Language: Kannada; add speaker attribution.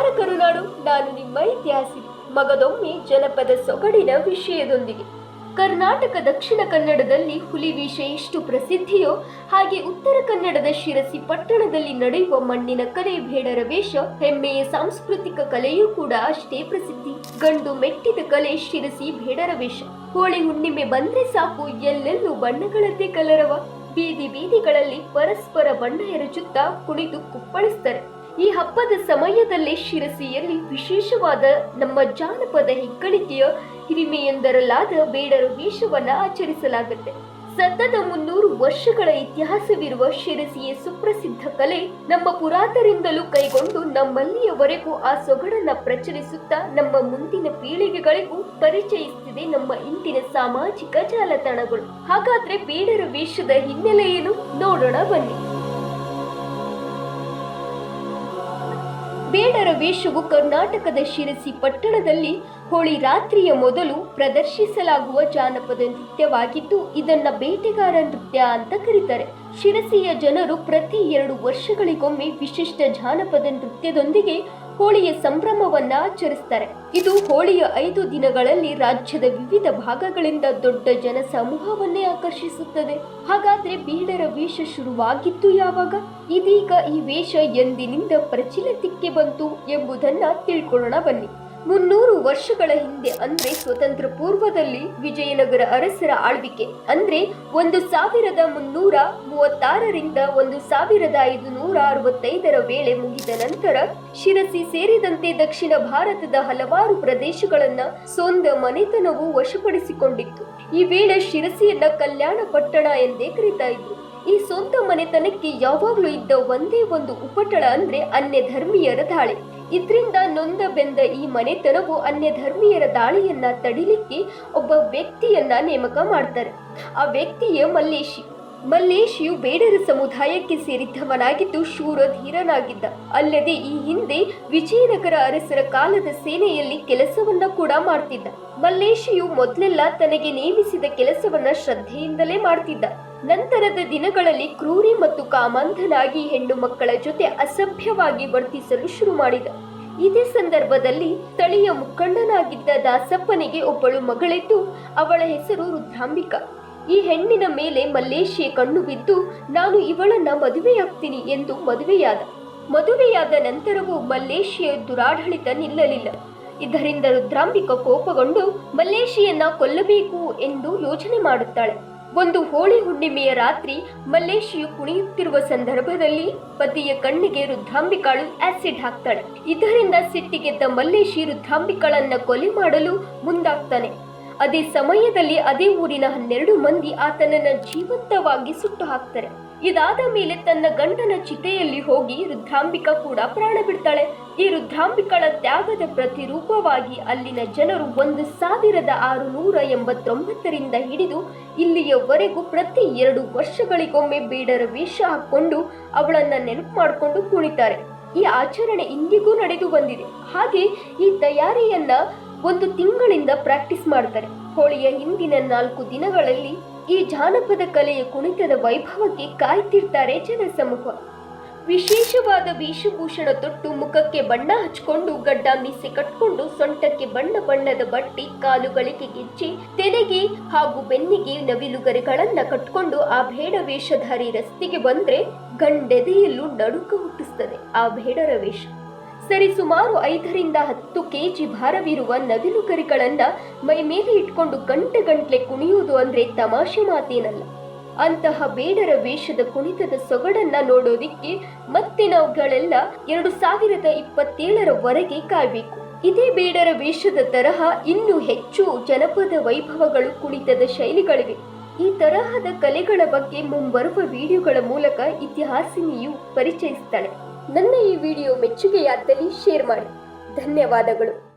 Speaker 1: ನಮಸ್ಕಾರ ಕರುನಾಡು? ನಾನು ನಿಮ್ಮ ಇತಿಹಾಸಿ, ಮಗದೊಮ್ಮೆ ಜನಪದ ಸೊಗಡಿನ ವಿಷಯದೊಂದಿಗೆ. ಕರ್ನಾಟಕ ದಕ್ಷಿಣ ಕನ್ನಡದಲ್ಲಿ ಹುಲಿವೀಷ ಎಷ್ಟು ಪ್ರಸಿದ್ಧಿಯೋ, ಹಾಗೆ ಉತ್ತರ ಕನ್ನಡದ ಶಿರಸಿ ಪಟ್ಟಣದಲ್ಲಿ ನಡೆಯುವ ಮಣ್ಣಿನ ಕಲೆ ಬೇಡರ ವೇಷ ಹೆಮ್ಮೆಯ ಸಾಂಸ್ಕೃತಿಕ ಕಲೆಯೂ ಕೂಡ ಅಷ್ಟೇ ಪ್ರಸಿದ್ಧಿ. ಗಂಡು ಮೆಟ್ಟಿದ ಕಲೆ ಶಿರಸಿ ಬೇಡರ ವೇಷ ಹೋಳಿ ಹುಣ್ಣಿಮೆ ಬಂದ್ರೆ ಸಾಕು ಎಲ್ಲೆಲ್ಲೂ ಬಣ್ಣಗಳದ್ದೇ ಕಲರವ. ಬೀದಿ ಬೀದಿಗಳಲ್ಲಿ ಪರಸ್ಪರ ಬಣ್ಣ ಎರಚುತ್ತಾ ಕುಣಿದು ಕುಪ್ಪಳಿಸ್ತಾರೆ. ಈ ಹಬ್ಬದ ಸಮಯದಲ್ಲಿ ಶಿರಸಿಯಲ್ಲಿ ವಿಶೇಷವಾದ ನಮ್ಮ ಜಾನಪದ ಹೆಗ್ಗಳಿಕೆಯ ಹಿರಿಮೆಯೊಂದರಲ್ಲಾದ ಬೇಡರ ವೇಷವನ್ನ ಆಚರಿಸಲಾಗುತ್ತೆ. ಸತತ ಮುನ್ನೂರು ವರ್ಷಗಳ ಇತಿಹಾಸವಿರುವ ಶಿರಸಿಯ ಸುಪ್ರಸಿದ್ಧ ಕಲೆ ನಮ್ಮ ಪುರಾತರಿಂದಲೂ ಕೈಗೊಂಡು ನಮ್ಮಲ್ಲಿಯವರೆಗೂ ಆ ಸೊಗಡನ್ನ ಪ್ರಚರಿಸುತ್ತಾ ನಮ್ಮ ಮುಂದಿನ ಪೀಳಿಗೆಗಳಿಗೂ ಪರಿಚಯಿಸುತ್ತಿದೆ ನಮ್ಮ ಇಂದಿನ ಸಾಮಾಜಿಕ ಜಾಲತಾಣಗಳು. ಹಾಗಾದ್ರೆ ಬೇಡರ ವೇಷದ ಹಿನ್ನೆಲೆ ಏನು? ನೋಡೋಣ ಬನ್ನಿ. ಬೇಡರ ವೇಷವು ಕರ್ನಾಟಕದ ಶಿರಸಿ ಪಟ್ಟಣದಲ್ಲಿ ಹೋಳಿ ರಾತ್ರಿಯ ಮೊದಲು ಪ್ರದರ್ಶಿಸಲಾಗುವ ಜಾನಪದ ನೃತ್ಯವಾಗಿದ್ದು, ಇದನ್ನ ಬೇಟೆಗಾರ ನೃತ್ಯ ಅಂತ ಕರೀತಾರೆ. ಶಿರಸಿಯ ಜನರು ಪ್ರತಿ ಎರಡು ವರ್ಷಗಳಿಗೊಮ್ಮೆ ವಿಶಿಷ್ಟ ಜಾನಪದ ನೃತ್ಯದೊಂದಿಗೆ ಹೋಳಿಯ ಸಂಭ್ರಮವನ್ನ ಆಚರಿಸ್ತಾರೆ. ಇದು ಹೋಳಿಯ ಐದು ದಿನಗಳಲ್ಲಿ ರಾಜ್ಯದ ವಿವಿಧ ಭಾಗಗಳಿಂದ ದೊಡ್ಡ ಜನಸಮೂಹವನ್ನೇ ಆಕರ್ಷಿಸುತ್ತದೆ. ಹಾಗಾದ್ರೆ ಬೀಡರ ವೇಷ ಶುರುವಾಗಿದ್ದು ಯಾವಾಗ? ಇದೀಗ ಈ ವೇಷ ಎಂದಿನಿಂದ ಪ್ರಚಲಿತಕ್ಕೆ ಬಂತು ಎಂಬುದನ್ನ ತಿಳ್ಕೊಳ್ಳೋಣ ಬನ್ನಿ. ಮುನ್ನೂರು ವರ್ಷಗಳ ಹಿಂದೆ ಅಂದ್ರೆ ಸ್ವತಂತ್ರ ಪೂರ್ವದಲ್ಲಿ ವಿಜಯನಗರ ಅರಸರ ಆಳ್ವಿಕೆ ಅಂದ್ರೆ ಒಂದು ಸಾವಿರದ ಮುನ್ನೂರ ಮೂವತ್ತಾರರಿಂದ ಒಂದು ಸಾವಿರದ ಐದುನೂರ ಅರವತ್ತೈದರ ವೇಳೆ ಮುಗಿದ ನಂತರ ಶಿರಸಿ ಸೇರಿದಂತೆ ದಕ್ಷಿಣ ಭಾರತದ ಹಲವಾರು ಪ್ರದೇಶಗಳನ್ನ ಸೊಂದ ಮನೆತನವು ವಶಪಡಿಸಿಕೊಂಡಿತ್ತು. ಈ ವೇಳೆ ಶಿರಸಿಯನ್ನ ಕಲ್ಯಾಣ ಪಟ್ಟಣ ಎಂದೇ ಕರೀತಾ ಇದ್ರು. ಈ ಸ್ವಂತ ಮನೆತನಕ್ಕೆ ಯಾವಾಗಲೂ ಇದ್ದ ಒಂದೇ ಒಂದು ಉಪಟಳ ಅಂದ್ರೆ ಅನ್ಯ ಧರ್ಮೀಯರ ದಾಳಿ. ಇದರಿಂದ ನೊಂದ ಬೆಂದ ಈ ಮನೆತನವು ಅನ್ಯ ಧರ್ಮೀಯರ ದಾಳಿಯನ್ನ ತಡಿಲಿಕ್ಕೆ ಒಬ್ಬ ವ್ಯಕ್ತಿಯನ್ನ ನೇಮಕ ಮಾಡ್ತಾರೆ. ಆ ವ್ಯಕ್ತಿಯೇ ಮಲ್ಲೇಶಿ ಮಲ್ಲೇಶಿಯು ಬೇಡರ ಸಮುದಾಯಕ್ಕೆ ಸೇರಿದ್ದವನಾಗಿದ್ದು ಶೂರ ಧೀರನಾಗಿದ್ದ ಅಲ್ಲದೆ ಈ ಹಿಂದೆ ವಿಜಯನಗರ ಅರಸರ ಕಾಲದ ಸೇನೆಯಲ್ಲಿ ಕೆಲಸವನ್ನ ಕೂಡ ಮಾಡ್ತಿದ್ದ. ಮಲ್ಲೇಶಿಯು ಮೊದಲೆಲ್ಲ ತನಗೆ ನೇಮಿಸಿದ ಕೆಲಸವನ್ನ ಶ್ರದ್ಧೆಯಿಂದಲೇ ಮಾಡ್ತಿದ್ದ. ನಂತರದ ದಿನಗಳಲ್ಲಿ ಕ್ರೂರಿ ಮತ್ತು ಕಾಮಾಂಧನಾಗಿ ಹೆಣ್ಣು ಮಕ್ಕಳ ಜೊತೆ ಅಸಭ್ಯವಾಗಿ ವರ್ತಿಸಲು ಶುರು ಮಾಡಿದ. ಇದೇ ಸಂದರ್ಭದಲ್ಲಿ ಸ್ಥಳೀಯ ಮುಖಂಡನಾಗಿದ್ದ ದಾಸಪ್ಪನಿಗೆ ಒಬ್ಬಳು ಮಗಳಿದ್ದು, ಅವಳ ಹೆಸರು ರುದ್ರಾಂಬಿಕಾ. ಈ ಹೆಣ್ಣಿನ ಮೇಲೆ ಮಲ್ಲೇಶಿಯ ಕಣ್ಣು ಬಿದ್ದು, ನಾನು ಇವಳನ್ನ ಮದುವೆಯಾಗ್ತೀನಿ ಎಂದು ಮದುವೆಯಾದ. ಮದುವೆಯಾದ ನಂತರವೂ ಮಲ್ಲೇಶಿಯ ದುರಾಡಳಿತ ನಿಲ್ಲಲಿಲ್ಲ. ಇದರಿಂದ ರುದ್ರಾಂಬಿಕ ಕೋಪಗೊಂಡು ಮಲ್ಲೇಶಿಯನ್ನ ಕೊಲ್ಲಬೇಕು ಎಂದು ಯೋಚನೆ ಮಾಡುತ್ತಾಳೆ. ಒಂದು ಹೋಳಿ ಹುಣ್ಣಿಮೆಯ ರಾತ್ರಿ ಮಲ್ಲೇಶಿಯು ಕುಣಿಯುತ್ತಿರುವ ಸಂದರ್ಭದಲ್ಲಿ ಪತಿಯ ಕಣ್ಣಿಗೆ ರುದ್ರಾಂಬಿಕಾಳು ಆಸಿಡ್ ಹಾಕ್ತಾಳೆ. ಇದರಿಂದ ಸಿಟ್ಟಿಗೆದ್ದ ಮಲ್ಲೇಶಿ ರುದ್ರಾಂಬಿಕಾಳನ್ನ ಕೊಲೆ ಮಾಡಲು ಮುಂದಾಗ್ತಾನೆ. ಅದೇ ಸಮಯದಲ್ಲಿ ಅದೇ ಊರಿನ ಹನ್ನೆರಡು ಮಂದಿ ಆತನನ್ನ ಜೀವಂತವಾಗಿ ಸುಟ್ಟು ಹಾಕ್ತಾರೆ. ಇದಾದ ಮೇಲೆ ತನ್ನ ಗಂಡನ ಚಿತೆಯಲ್ಲಿ ಹೋಗಿ ರುದ್ರಾಂಬಿಕಾ ಕೂಡ ಪ್ರಾಣ ಬಿಡ್ತಾಳೆ. ಈ ರುದ್ರಾಂಬಿಕಳ ತ್ಯಾಗದ ಪ್ರತಿರೂಪವಾಗಿ ಅಲ್ಲಿನ ಜನರು ಒಂದು ಸಾವಿರದ ಆರು ನೂರ ಎಂಬತ್ತೊಂಬತ್ತರಿಂದ ಹಿಡಿದು ಇಲ್ಲಿಯವರೆಗೂ ಪ್ರತಿ ಎರಡು ವರ್ಷಗಳಿಗೊಮ್ಮೆ ಬೇಡರ ವೇಷ ಹಾಕೊಂಡು ಅವಳನ್ನ ನೆನಪು ಮಾಡಿಕೊಂಡು ಕುಣಿತಾರೆ. ಈ ಆಚರಣೆ ಇಂದಿಗೂ ನಡೆದು ಬಂದಿದೆ. ಹಾಗೆ ಈ ತಯಾರಿಯನ್ನ ಒಂದು ತಿಂಗಳಿಂದ ಪ್ರಾಕ್ಟೀಸ್ ಮಾಡ್ತಾರೆ. ಹೋಳಿಯ ಹಿಂದಿನ ನಾಲ್ಕು ದಿನಗಳಲ್ಲಿ ಈ ಜಾನಪದ ಕಲೆಯ ಕುಣಿತದ ವೈಭವಕ್ಕೆ ಕಾಯ್ತಿರ್ತಾರೆ ಜನಸಮೂಹ ವಿಶೇಷವಾದ ವೇಷಭೂಷಣ ತೊಟ್ಟು ಮುಖಕ್ಕೆ ಬಣ್ಣ ಹಚ್ಕೊಂಡು ಗಡ್ಡ ಮೀಸೆ ಕಟ್ಕೊಂಡು ಸೊಂಟಕ್ಕೆ ಬಣ್ಣ ಬಣ್ಣದ ಬಟ್ಟಿ ಕಾಲುಗಳಿಗೆ ಗೆಜ್ಜೆ, ತೆನೆಗೆ ಹಾಗೂ ಬೆನ್ನಿಗೆ ನವಿಲುಗರೆಗಳನ್ನ ಕಟ್ಕೊಂಡು ಆ ಬೇಡ ವೇಷಧಾರಿ ರಸ್ತೆಗೆ ಬಂದ್ರೆ ಗಂಡೆದೆಯಲ್ಲೂ ನಡುಕ ಹುಟ್ಟಿಸ್ತದೆ ಆ ಬೇಡರ ವೇಷ. ಸರಿ ಸುಮಾರು ಐದರಿಂದ ಹತ್ತು ಕೆಜಿ ಭಾರವಿರುವ ನವಿಲುಗರಿಗಳನ್ನ ಮೈ ಮೇಲೆ ಇಟ್ಕೊಂಡು ಗಂಟೆ ಗಂಟ್ಲೆ ಕುಣಿಯುವುದು ಅಂದ್ರೆ ತಮಾಷೆ ಮಾತೇನಲ್ಲ. ಅಂತಹ ಬೇಡರ ವೇಷದ ಕುಣಿತದ ಸೊಗಡನ್ನ ನೋಡೋದಿಕ್ಕೆ ಮತ್ತೆ ನಾವುಗಳೆಲ್ಲ ಎರಡು ಸಾವಿರದ ಇಪ್ಪತ್ತೇಳರವರೆಗೆ ಕಾಯ್ಬೇಕು. ಇದೇ ಬೇಡರ ವೇಷದ ತರಹ ಇನ್ನೂ ಹೆಚ್ಚು ಜನಪದ ವೈಭವಗಳು ಕುಣಿತದ ಶೈಲಿಗಳಿವೆ. ಈ ತರಹದ ಕಲೆಗಳ ಬಗ್ಗೆ ಮುಂಬರುವ ವಿಡಿಯೋಗಳ ಮೂಲಕ ಇತಿಹಾಸಿನಿಯು ಪರಿಚಯಿಸ್ತಾಳೆ. ನನ್ನ ಈ ವಿಡಿಯೋ ಮೆಚ್ಚುಗೆಯಾದಲ್ಲಿ ಶೇರ್ ಮಾಡಿ. ಧನ್ಯವಾದಗಳು.